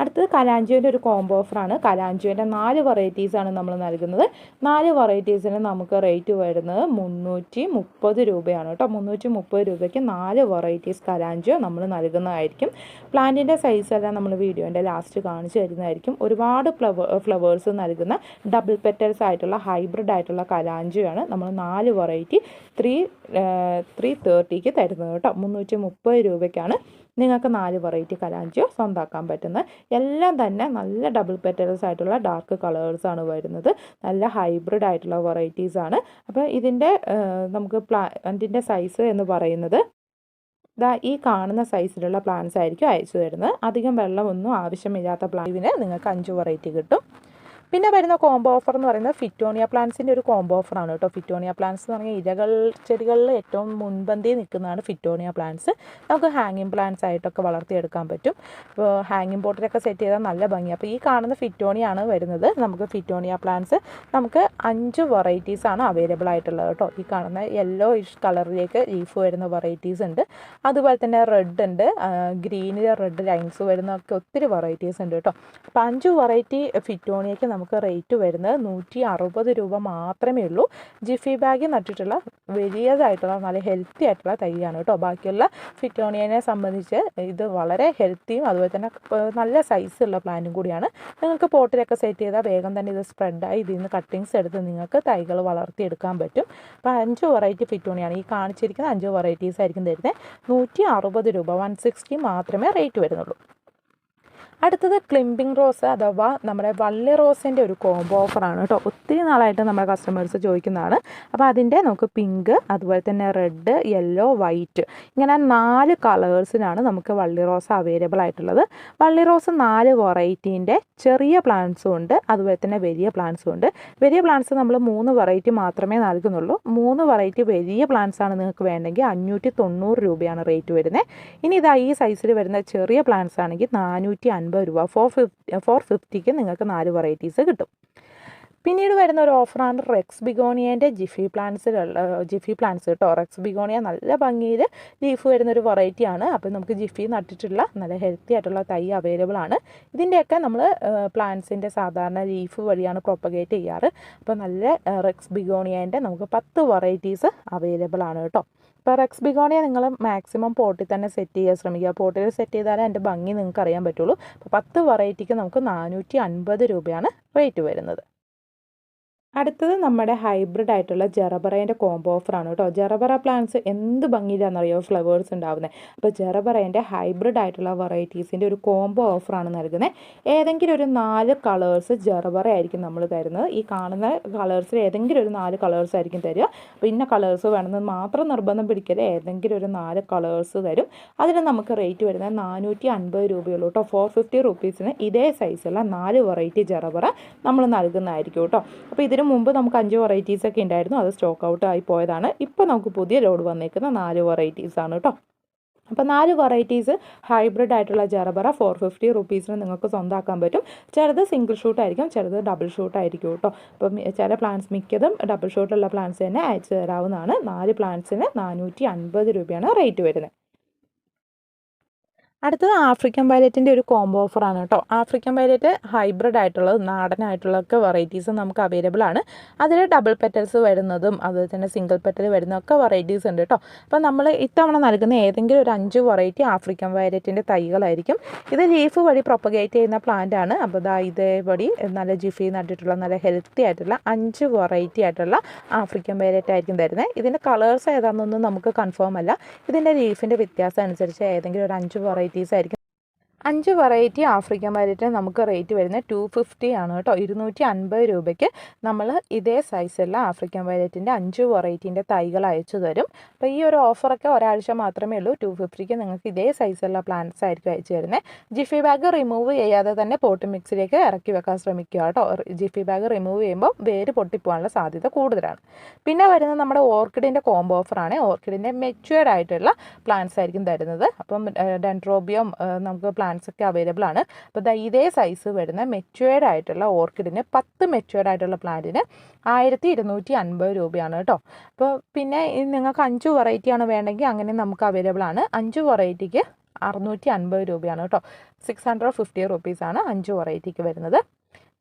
അടുത്തത് കലാഞ്ചുവിന്റെ ഒരു കോംബോ ഓഫറാണ് കലാഞ്ചുവിന്റെ നാല് വെറൈറ്റീസാണ് നമ്മൾ നൽകുന്നത്. നാല് വെറൈറ്റീസിന് നമുക്ക് റേറ്റ് വരുന്നത് മുന്നൂറ്റി മുപ്പത് രൂപയാണ് കേട്ടോ. മുന്നൂറ്റി മുപ്പത് രൂപയ്ക്ക് നാല് വെറൈറ്റീസ് കലാഞ്ചു നമ്മൾ നൽകുന്നതായിരിക്കും. പ്ലാന്റിന്റെ സൈസ് എല്ലാം നമ്മൾ വീഡിയോന്റെ ലാസ്റ്റ് കാണിച്ചു തരുന്നതായിരിക്കും. ഒരുപാട് ഫ്ലവ ഫ്ലവേഴ്സ് നൽകുന്ന ഡബിൾ പെറ്റൽസ് ആയിട്ടുള്ള ഹൈബ്രിഡ് ആയിട്ടുള്ള കലാഞ്ചുവാണ് നമ്മൾ നാല് വെറൈറ്റി ത്രീ ത്രീ തേർട്ടിക്ക് തരുന്നത് കേട്ടോ. മുന്നൂറ്റി മുപ്പത് രൂപയ്ക്കാണ് നിങ്ങൾക്ക് നാല് വെറൈറ്റി കലാഞ്ചിയോ സ്വന്തമാക്കാൻ പറ്റുന്നത് എല്ലാം തന്നെ നല്ല ഡബിൾ പെറ്റൽസ് ആയിട്ടുള്ള ഡാർക്ക് കളേഴ്സാണ് വരുന്നത്. നല്ല ഹൈബ്രിഡ് ആയിട്ടുള്ള വെറൈറ്റീസ് ആണ്. അപ്പോൾ ഇതിന്റെ നമുക്ക് പ്ലാന്റിന്റെ സൈസ് എന്ന് പറയുന്നത് ഇതാ ഈ കാണുന്ന സൈസിലുള്ള പ്ലാന്റ്സ് ആയിരിക്കും അയച്ചു തരുന്നത്. അധികം വെള്ളമൊന്നും ആവശ്യമില്ലാത്ത പ്ലാന്റിന് നിങ്ങൾക്ക് അഞ്ച് വെറൈറ്റി കിട്ടും. പിന്നെ വരുന്ന കോംബോ ഓഫർ എന്ന് പറയുന്നത് ഫിറ്റോണിയ പ്ലാന്റ്സിന്റെ ഒരു കോംബോ ഓഫറാണ് കേട്ടോ. ഫിറ്റോണിയ പ്ലാന്റ്സ് എന്ന് പറഞ്ഞാൽ ഇലകൾ ചെടികളിൽ ഏറ്റവും മുൻപന്തിയിൽ നിൽക്കുന്നതാണ് ഫിറ്റോണിയ പ്ലാന്റ്സ് നമുക്ക് ഹാങ്ങിങ് പ്ലാന്റ്സ് ആയിട്ടൊക്കെ വളർത്തിയെടുക്കാൻ പറ്റും. അപ്പോൾ ഹാങ്ങിങ് ബോട്ടിലൊക്കെ സെറ്റ് ചെയ്താൽ നല്ല ഭംഗി അപ്പോൾ ഈ കാണുന്ന ഫിറ്റോണിയാണ് വരുന്നത്. നമുക്ക് ഫിറ്റോണിയ പ്ലാന്റ്സ് നമുക്ക് അഞ്ച് വെറൈറ്റീസാണ് അവൈലബിൾ ആയിട്ടുള്ളത് കേട്ടോ. ഈ കാണുന്ന യെല്ലോ ഇഷ് കളറിലേക്ക് ലീഫ് വരുന്ന വെറൈറ്റീസ് ഉണ്ട്. അതുപോലെ തന്നെ റെഡ് ഉണ്ട്. ഗ്രീനിൽ റെഡ് ലൈൻസ് വരുന്നൊക്കെ ഒത്തിരി വെറൈറ്റീസ് ഉണ്ട് കേട്ടോ. അപ്പോൾ അഞ്ച് വെറൈറ്റി ഫിറ്റോണിയയ്ക്ക് നമുക്ക് റേറ്റ് വരുന്നത് നൂറ്റി അറുപത് രൂപ മാത്രമേ ഉള്ളൂ. ജിഫി ബാഗ് നട്ടിട്ടുള്ള വലിയതായിട്ടുള്ള നല്ല ഹെൽത്തി ആയിട്ടുള്ള തൈയാണ് കേട്ടോ. ബാക്കിയുള്ള ഫിറ്റോണിയനെ സംബന്ധിച്ച് ഇത് വളരെ ഹെൽത്തിയും അതുപോലെ തന്നെ നല്ല സൈസുള്ള പ്ലാന്റും കൂടിയാണ്. നിങ്ങൾക്ക് പോട്ടിലൊക്കെ സെറ്റ് ചെയ്താൽ വേഗം തന്നെ ഇത് സ്പ്രെഡായി ഇതിൽ നിന്ന് കട്ടിങ്സ് എടുത്ത് നിങ്ങൾക്ക് തൈകൾ വളർത്തിയെടുക്കാൻ പറ്റും. അപ്പോൾ അഞ്ച് വെറൈറ്റി ഫിറ്റോണിയാണ് ഈ കാണിച്ചിരിക്കുന്ന അഞ്ച് വെറൈറ്റീസ് ആയിരിക്കും തരുന്നത് നൂറ്റി അറുപത് രൂപ വൺ സിക്സ്റ്റി മാത്രമേ റേറ്റ് വരുന്നുള്ളൂ. അടുത്തത് ക്ലിമ്പിംഗ് റോസ് അഥവാ നമ്മുടെ വള്ളി റോസിന്റെ ഒരു കോംബോ ഓഫറാണ് കേട്ടോ. ഒത്തിരി നാളായിട്ട് നമ്മുടെ കസ്റ്റമേഴ്സ് ചോദിക്കുന്നതാണ്. അപ്പോൾ അതിന്റെ നമുക്ക് പിങ്ക് അതുപോലെ തന്നെ റെഡ് യെല്ലോ വൈറ്റ് ഇങ്ങനെ നാല് കളേഴ്സിനാണ് നമുക്ക് വള്ളി റോസ് അവൈലബിൾ ആയിട്ടുള്ളത്. വള്ളി റോസ് നാല് വെറൈറ്റീന്റെ ചെറിയ പ്ലാന്റ്സും ഉണ്ട്. അതുപോലെ തന്നെ വലിയ പ്ലാന്റ്സും ഉണ്ട്. വലിയ പ്ലാന്റ്സ് നമ്മൾ മൂന്ന് വെറൈറ്റി മാത്രമേ നൽകുന്നുള്ളൂ. മൂന്ന് വെറൈറ്റി വലിയ പ്ലാന്റ്സ് ആണ് നിങ്ങൾക്ക് വേണ്ടെങ്കിൽ അഞ്ഞൂറ്റി തൊണ്ണൂറ് രൂപയാണ് റേറ്റ് വരുന്നത് ഇനി ഇതാ ഈ സൈസിൽ വരുന്ന ചെറിയ പ്ലാന്റ്സ് ആണെങ്കിൽ നാനൂറ്റി അൻപത് രൂപ ഫോർ ഫിഫ്റ്റി ഫോർ ഫിഫ്റ്റിക്ക് നിങ്ങൾക്ക് നാല് വെറൈറ്റീസ് കിട്ടും. പിന്നീട് വരുന്ന ഒരു ഓഫറാണ് റെക്സ് ബിഗോണിയേന്റെ ജിഫി പ്ലാന്റ്സിലുള്ള ജിഫി പ്ലാന്റ്സ് കേട്ടോ റെക്സ് ബിഗോണിയ നല്ല ഭംഗിയിൽ ലീഫ് വരുന്ന ഒരു വെറൈറ്റിയാണ് അപ്പോൾ നമുക്ക് ജിഫി നട്ടിട്ടുള്ള നല്ല ഹെൽത്തി ആയിട്ടുള്ള തൈ അവൈലബിൾ ആണ്. ഇതിന്റെയൊക്കെ നമ്മൾ പ്ലാന്റ്സിന്റെ സാധാരണ ലീഫ് വഴിയാണ് പ്രൊപ്പഗേറ്റ് ചെയ്യാറ്. അപ്പോൾ നല്ല റെക്സ് ബിഗോണിയേന്റെ നമുക്ക് പത്ത് വെറൈറ്റീസ് അവൈലബിൾ ആണ് കേട്ടോ. ഇപ്പോൾ റെക്സ് ബിഗോണിയ നിങ്ങൾ മാക്സിമം പോട്ടിൽ തന്നെ സെറ്റ് ചെയ്യാൻ ശ്രമിക്കുക. പോട്ടിൽ സെറ്റ് ചെയ്താലേ അതിന്റെ ഭംഗി നിങ്ങൾക്ക് അറിയാൻ പറ്റുള്ളൂ. അപ്പോൾ പത്ത് വെറൈറ്റിക്ക് നമുക്ക് നാനൂറ്റി അൻപത് രൂപയാണ് റേറ്റ് വരുന്നത്. അടുത്തത് നമ്മുടെ ഹൈബ്രിഡ് ആയിട്ടുള്ള ജെറബറേന്റെ കോംബോ ഓഫറാണ് കേട്ടോ. ജെറബറ പ്ലാന്റ്സ് എന്ത് ഭംഗിയിലാണെന്നറിയോ ഫ്ലവേഴ്സ് ഉണ്ടാവുന്നത് അപ്പോൾ ജെറബറേന്റെ ഹൈബ്രിഡ് ആയിട്ടുള്ള വെറൈറ്റീസിന്റെ ഒരു കോംബോ ഓഫർ ആണ് നൽകുന്നത് ഏതെങ്കിലും ഒരു നാല് കളേഴ്സ് ജെറബറ ആയിരിക്കും നമ്മൾ തരുന്നത്. ഈ കാണുന്ന കളേഴ്സിൽ ഏതെങ്കിലും ഒരു നാല് കളേഴ്സ് ആയിരിക്കും തരിക. അപ്പോൾ ഇന്ന കളേഴ്സ് വേണമെന്ന് മാത്രം നിർബന്ധം പിടിക്കരുത്. ഏതെങ്കിലും ഒരു നാല് കളേഴ്സ് തരും. അതിന് നമുക്ക് റേറ്റ് വരുന്നത് നാനൂറ്റി അൻപത് രൂപയുള്ളൂ കേട്ടോ. ഫോർ ഫിഫ്റ്റി റുപ്പീസിന് ഇതേ സൈസുള്ള നാല് വെറൈറ്റി ജെറബറ നമ്മൾ നൽകുന്നതായിരിക്കും കേട്ടോ. അപ്പോൾ ഇതിന് മുമ്പ് നമുക്ക് അഞ്ച് വെറൈറ്റീസ് ഒക്കെ ഉണ്ടായിരുന്നു. അത് സ്റ്റോക്ക് ഔട്ട് ആയി പോയതാണ്. ഇപ്പോൾ നമുക്ക് പുതിയ ലോഡ് വന്നേക്കുന്ന നാല് വെറൈറ്റീസ് ആണ് കേട്ടോ അപ്പോൾ നാല് വെറൈറ്റീസ് ഹൈബ്രിഡ് ആയിട്ടുള്ള ജറബറ ഫോർ ഫിഫ്റ്റി റുപ്പീസിന് നിങ്ങൾക്ക് സ്വന്തമാക്കാൻ പറ്റും. ചിലത് സിംഗിൾ ഷൂട്ട് ആയിരിക്കും ചിലത് ഡബിൾ ഷൂട്ട് ആയിരിക്കും കേട്ടോ അപ്പം ചില പ്ലാന്റ്സ് മിക്കതും ഡബിൾ ഷൂട്ടുള്ള പ്ലാന്റ്സ് തന്നെ അയച്ചു തരാവുന്നതാണ്. നാല് പ്ലാന്റ്സിന് നാനൂറ്റി അൻപത് രൂപയാണ് റേറ്റ് വരുന്നത്. അടുത്തത് ആഫ്രിക്കൻ വയലറ്റിന്റെ ഒരു കോംബോ ഓഫറാണ് കേട്ടോ. ആഫ്രിക്കൻ വയലറ്റ് ഹൈബ്രിഡ് ആയിട്ടുള്ളത് നാടനായിട്ടുള്ളതൊക്കെ വെറൈറ്റീസ് നമുക്ക് അവൈലബിൾ ആണ്. അതിൽ ഡബിൾ പെറ്റൽസ് വരുന്നതും അതുപോലെ തന്നെ സിംഗിൾ പെറ്റൽ വരുന്നതൊക്കെ വെറൈറ്റീസ് ഉണ്ട് കേട്ടോ. അപ്പോൾ നമ്മൾ ഇത്തവണ നൽകുന്ന ഏതെങ്കിലും ഒരു അഞ്ച് വെറൈറ്റി ആഫ്രിക്കൻ വയലറ്റിന്റെ തൈകളായിരിക്കും. ഇത് ലീഫ് വഴി പ്രൊപ്പഗേറ്റ് ചെയ്യുന്ന പ്ലാന്റ് ആണ്. അപ്പോൾ ഇതാ ഇതേപടി നല്ല ജിഫി നട്ടിട്ടുള്ള നല്ല ഹെൽത്തി ആയിട്ടുള്ള അഞ്ച് വെറൈറ്റി ആയിട്ടുള്ള ആഫ്രിക്കൻ വയലറ്റ് ആയിരിക്കും തരുന്നത് ഇതിന്റെ കളേഴ്സ് ഏതാണെന്നൊന്നും നമുക്ക് കൺഫേം അല്ല. ഇതിന്റെ ലീഫിന്റെ വ്യത്യാസം അനുസരിച്ച് ഏതെങ്കിലും ഒരു അഞ്ച് വെറൈറ്റീസ് ആയിരിക്കും. അഞ്ച് വെറൈറ്റി ആഫ്രിക്കൻ വയലറ്റ് നമുക്ക് റേറ്റ് വരുന്നത് ടു ഫിഫ്റ്റി ആണ് കേട്ടോ. ഇരുന്നൂറ്റി അൻപത് രൂപയ്ക്ക് നമ്മൾ ഇതേ സൈസുള്ള ആഫ്രിക്കൻ വയലറ്റിന്റെ അഞ്ച് വെറൈറ്റീന്റെ തൈകൾ അയച്ചു തരും. അപ്പോൾ ഈ ഒരു ഓഫറൊക്കെ ഒരാഴ്ച മാത്രമേ ഉള്ളൂ. ടു ഫിഫ്റ്റിക്ക് നിങ്ങൾക്ക് ഇതേ സൈസുള്ള പ്ലാന്റ്സ് ആയിരിക്കും അയച്ചു തരുന്നത്. ജിഫി ബാഗ് റിമൂവ് ചെയ്യാതെ തന്നെ പോട്ട് മിക്സിലേക്ക് ഇറക്കി വെക്കാൻ ശ്രമിക്കുക കേട്ടോ. ജിഫി ബാഗ് റിമൂവ് ചെയ്യുമ്പോൾ വേര് പൊട്ടിപ്പോകാനുള്ള സാധ്യത കൂടുതലാണ്. പിന്നെ വരുന്നത് നമ്മുടെ ഓർക്കിഡിന്റെ കോംബോ ഓഫറാണ് ഓർക്കിഡിന്റെ മെച്യൂർഡ് ആയിട്ടുള്ള പ്ലാന്റ്സ് ആയിരിക്കും തരുന്നത്. അപ്പം ഡെൻട്രോബിയം നമുക്ക് പ്ലാന്റ്സ് ഒക്കെ അവൈലബിൾ ആണ്. അപ്പോൾ ദാ ഇതേ സൈസ് വരുന്ന മെച്യൂർഡ് ആയിട്ടുള്ള ഓർക്കിഡിന് പത്ത് മെച്യൂർഡ് ആയിട്ടുള്ള പ്ലാന്റിന് ആയിരത്തി ഇരുന്നൂറ്റി അൻപത് രൂപയാണ് കേട്ടോ. അപ്പോൾ പിന്നെ നിങ്ങൾക്ക് അഞ്ച് വെറൈറ്റിയാണ് വേണ്ടെങ്കിൽ അങ്ങനെ നമുക്ക് അവൈലബിൾ ആണ്. അഞ്ച് വെറൈറ്റിക്ക് അറുന്നൂറ്റി അൻപത് രൂപയാണ് കേട്ടോ. സിക്സ് ഹൺഡ്രഡ് ഫിഫ്റ്റി റുപ്പീസാണ് അഞ്ച് വെറൈറ്റിക്ക് വരുന്നത്.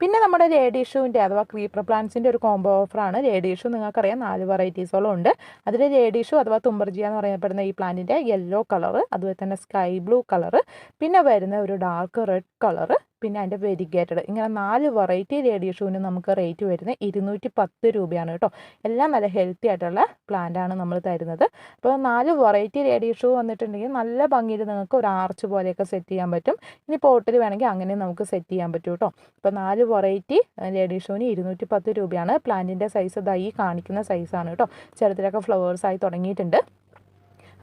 പിന്നെ നമ്മുടെ ലേഡി അഥവാ ക്രീപ്പർ പ്ലാന്റ്സിന്റെ ഒരു കോംബോ ഓഫറാണ് ലേഡി ഷൂ നിങ്ങൾക്കറിയാം നാല് വെറൈറ്റീസോളം ഉണ്ട്. അതിൽ ലേഡി അഥവാ തുമ്പർജിയ എന്ന് പറയപ്പെടുന്ന ഈ പ്ലാന്റിന്റെ യെല്ലോ കളറ് അതുപോലെ തന്നെ സ്കൈ ബ്ലൂ കളറ് പിന്നെ വരുന്ന ഒരു ഡാർക്ക് റെഡ് കളറ് പിന്നെ അതിന്റെ വെരിഗേറ്റഡ്. ഇങ്ങനെ നാല് വെറൈറ്റി ലേഡി ഷൂവിന് നമുക്ക് റേറ്റ് വരുന്നത് ഇരുന്നൂറ്റി പത്ത് രൂപയാണ് കേട്ടോ. എല്ലാം നല്ല ഹെൽത്തി ആയിട്ടുള്ള പ്ലാന്റാണ് നമ്മൾ തരുന്നത്. അപ്പോൾ നാല് വെറൈറ്റി ലേഡി ഷൂ വന്നിട്ടുണ്ടെങ്കിൽ നല്ല ഭംഗിയിൽ നിങ്ങൾക്ക് ഒരു ആർച്ച് പോലെയൊക്കെ സെറ്റ് ചെയ്യാൻ പറ്റും. ഇനി പോട്ടിൽ വേണമെങ്കിൽ അങ്ങനെ നമുക്ക് സെറ്റ് ചെയ്യാൻ പറ്റും കേട്ടോ. അപ്പോൾ നാല് വെറൈറ്റി ലേഡി ഷൂവിന് ഇരുന്നൂറ്റി പത്ത് രൂപയാണ് പ്ലാന്റിന്റെ സൈസ് ഇതായി കാണിക്കുന്ന സൈസാണ് കേട്ടോ. ചിലത്തിലൊക്കെ ഫ്ലവേഴ്സായി തുടങ്ങിയിട്ടുണ്ട്.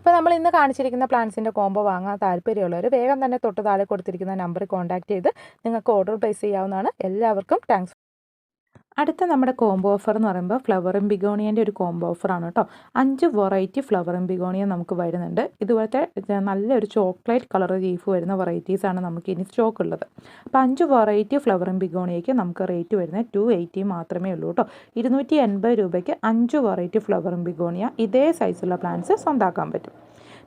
അപ്പോൾ നമ്മൾ ഇന്ന് കാണിച്ചിരിക്കുന്ന പ്ലാൻസിന്റെ കോംബോ വാങ്ങാൻ താല്പര്യമുള്ളവർ വേഗം തന്നെ തൊട്ട് താഴെ കൊടുത്തിരിക്കുന്ന നമ്പറിൽ കോൺടാക്ട് ചെയ്ത് നിങ്ങൾക്ക് ഓർഡർ പ്ലേസ് ചെയ്യാവുന്നതാണ്. എല്ലാവർക്കും താങ്ക്സ് അടുത്ത നമ്മുടെ കോംബോ ഓഫർ എന്ന് പറയുമ്പോൾ ഫ്ലവറും ബിഗോണിയന്റെ ഒരു കോംബോ ഓഫറാണ് കേട്ടോ അഞ്ച് വെറൈറ്റി ഫ്ലവറും ബിഗോണിയ നമുക്ക് വരുന്നുണ്ട്. ഇതുപോലത്തെ നല്ലൊരു ചോക്ലേറ്റ് കളർ ലീഫ് വരുന്ന വെറൈറ്റീസാണ് നമുക്ക് ഇനി സ്റ്റോക്ക് ഉള്ളത്. അപ്പോൾ അഞ്ച് വെറൈറ്റി ഫ്ലവറും ബിഗോണിയയ്ക്ക് നമുക്ക് റേറ്റ് വരുന്നത് ടു എയ്റ്റി മാത്രമേ ഉള്ളൂ കേട്ടോ ഇരുന്നൂറ്റി എൺപത് രൂപയ്ക്ക് അഞ്ച് വെറൈറ്റി ഫ്ലവറും ബിഗോണിയ ഇതേ സൈസുള്ള പ്ലാന്റ്സ് സ്വന്താക്കാൻ പറ്റും.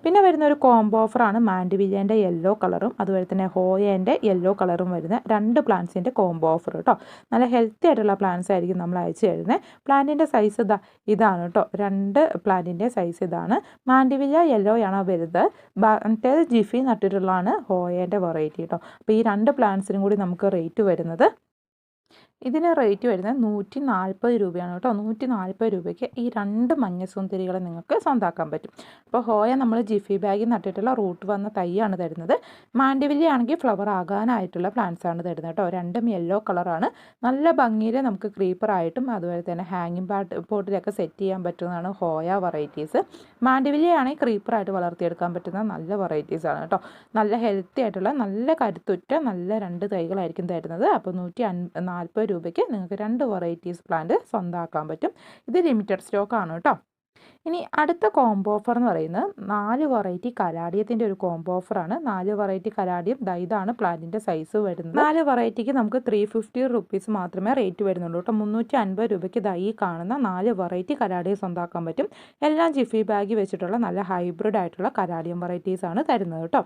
പിന്നെ വരുന്ന ഒരു കോംബോ ഓഫറാണ് മാൻഡിവില്ലേന്റെ യെല്ലോ കളറും അതുപോലെ തന്നെ ഹോയേന്റെ യെല്ലോ കളറും വരുന്ന രണ്ട് പ്ലാന്റ്സിന്റെ കോംബോ ഓഫർ കേട്ടോ നല്ല ഹെൽത്തി ആയിട്ടുള്ള പ്ലാന്റ്സ് ആയിരിക്കും നമ്മൾ അയച്ചു തരുന്നത് പ്ലാന്റിന്റെ സൈസ് ഇതാ ഇതാണ് കേട്ടോ രണ്ട് പ്ലാന്റിന്റെ സൈസ് ഇതാണ്. മാൻഡിവില്ല യെല്ലോ ആണ് വരുന്നത്. മറ്റേത് ജിഫി നട്ടിട്ടുള്ളതാണ് ഹോയേന്റെ വെറൈറ്റി കേട്ടോ അപ്പോൾ ഈ രണ്ട് പ്ലാന്റ്സിനും കൂടി നമുക്ക് റേറ്റ് വരുന്നത് ഇതിന് റേറ്റ് വരുന്നത് നൂറ്റി നാൽപ്പത് രൂപയാണ് കേട്ടോ. നൂറ്റി നാൽപ്പത് രൂപയ്ക്ക് ഈ രണ്ട് മഞ്ഞ സുന്ദരികളെ നിങ്ങൾക്ക് സ്വന്താക്കാൻ പറ്റും. അപ്പോൾ ഹോയ നമ്മൾ ജിഫി ബാഗിൽ നട്ടിട്ടുള്ള റൂട്ട് വന്ന തൈയാണ് തരുന്നത്. മാൻഡിവില്ലി ആണെങ്കിൽ ഫ്ലവർ ആകാനായിട്ടുള്ള പ്ലാന്റ്സ് ആണ് തരുന്നത് കേട്ടോ. രണ്ടും യെല്ലോ കളറാണ് നല്ല ഭംഗിയിൽ നമുക്ക് ക്രീപ്പറായിട്ടും അതുപോലെ തന്നെ ഹാങ്ങിങ് പാട്ട് പോട്ടിലൊക്കെ സെറ്റ് ചെയ്യാൻ പറ്റുന്നതാണ് ഹോയ വെറൈറ്റീസ് മാൻഡിവില്ലി ആണെങ്കിൽ ക്രീപ്പറായിട്ട് വളർത്തിയെടുക്കാൻ പറ്റുന്ന നല്ല വെറൈറ്റീസ് ആണ് കേട്ടോ. നല്ല ഹെൽത്തി ആയിട്ടുള്ള നല്ല കരുത്തുറ്റ നല്ല രണ്ട് തൈകളായിരിക്കും തരുന്നത്. അപ്പോൾ നൂറ്റി അൻ നാൽപ്പത് രൂപയ്ക്ക് നിങ്ങൾക്ക് രണ്ട് വെറൈറ്റീസ് പ്ലാന്റ് സ്വന്തമാക്കാൻ പറ്റും. ഇത് ലിമിറ്റഡ് സ്റ്റോക്ക് ആണ് കേട്ടോ. ഇനി അടുത്ത കോംബോ ഓഫർ എന്ന് പറയുന്നത് നാല് വെറൈറ്റി കലാഡിയത്തിന്റെ ഒരു കോംബോ ഓഫറാണ് നാല് വെറൈറ്റി കലാടിയം ഇതാണ് പ്ലാന്റിന്റെ സൈസ് വരുന്നത്. നാല് വെറൈറ്റിക്ക് നമുക്ക് ത്രീ ഫിഫ്റ്റി റുപ്പീസ് മാത്രമേ റേറ്റ് വരുന്നുള്ളൂ കേട്ടോ. മുന്നൂറ്റി അൻപത് രൂപയ്ക്ക് ദാ കാണുന്ന നാല് വെറൈറ്റി കലാഡിയം സ്വന്തമാക്കാൻ പറ്റും. എല്ലാം ജിഫി ബാഗി വെച്ചിട്ടുള്ള നല്ല ഹൈബ്രിഡ് ആയിട്ടുള്ള കലാടിയം വെറൈറ്റീസ് ആണ് തരുന്നത് കേട്ടോ.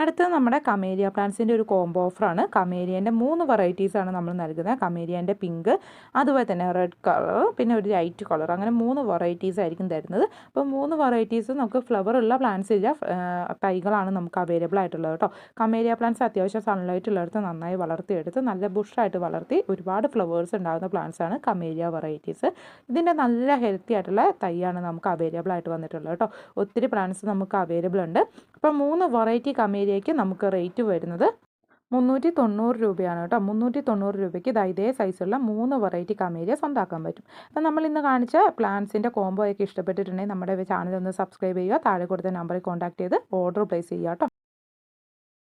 അടുത്തത് നമ്മുടെ കമേരിയ പ്ലാന്റ്സിന്റെ ഒരു കോംബോ ഓഫറാണ് കമേരിയേന്റെ മൂന്ന് വെറൈറ്റീസാണ് നമ്മൾ നൽകുന്നത്. കമേരിയേന്റെ പിങ്ക് അതുപോലെ തന്നെ റെഡ് കളർ പിന്നെ ഒരു ലൈറ്റ് കളർ അങ്ങനെ മൂന്ന് വെറൈറ്റീസ് ആയിരിക്കും തരുന്നത്. അപ്പോൾ മൂന്ന് വെറൈറ്റീസ് നമുക്ക് ഫ്ലവർ ഉള്ള പ്ലാന്റ്സ് ഇല്ല. തൈകളാണ് നമുക്ക് അവൈലബിൾ ആയിട്ടുള്ളത് കേട്ടോ. കമേരിയ പ്ലാന്റ്സ് അത്യാവശ്യം സൺലൈറ്റ് ഉള്ളിടത്ത് നന്നായി വളർത്തിയെടുത്ത് നല്ല ബുഷായിട്ട് വളർത്തി ഒരുപാട് ഫ്ലവേഴ്സ് ഉണ്ടാകുന്ന പ്ലാന്റ്സ് ആണ് കമേരിയ വെറൈറ്റീസ് ഇതിന്റെ നല്ല ഹെൽത്തി ആയിട്ടുള്ള തൈയാണ് നമുക്ക് അവൈലബിൾ ആയിട്ട് വന്നിട്ടുള്ളത് കേട്ടോ. ഒത്തിരി പ്ലാന്റ്സ് നമുക്ക് അവൈലബിൾ ഉണ്ട്. അപ്പോൾ മൂന്ന് വെറൈറ്റി കമേലിയയ്ക്ക് നമുക്ക് റേറ്റ് വരുന്നത് മുന്നൂറ്റി തൊണ്ണൂറ് രൂപയാണ് കേട്ടോ. മുന്നൂറ്റി തൊണ്ണൂറ് രൂപയ്ക്ക് ഇതാ ഇതേ സൈസുള്ള മൂന്ന് വെറൈറ്റി കമേരിയ സ്വന്താക്കാൻ പറ്റും. അപ്പം നമ്മൾ ഇന്ന് കാണിച്ച പ്ലാൻസിന്റെ കോംബോ ഒക്കെ ഇഷ്ടപ്പെട്ടിട്ടുണ്ടെങ്കിൽ നമ്മുടെ ചാനൽ ഒന്ന് സബ്സ്ക്രൈബ് ചെയ്യുക താഴെ കൊടുത്ത നമ്പറിൽ കോൺടാക്ട് ചെയ്ത് ഓർഡർ പ്ലേസ് ചെയ്യുക കേട്ടോ.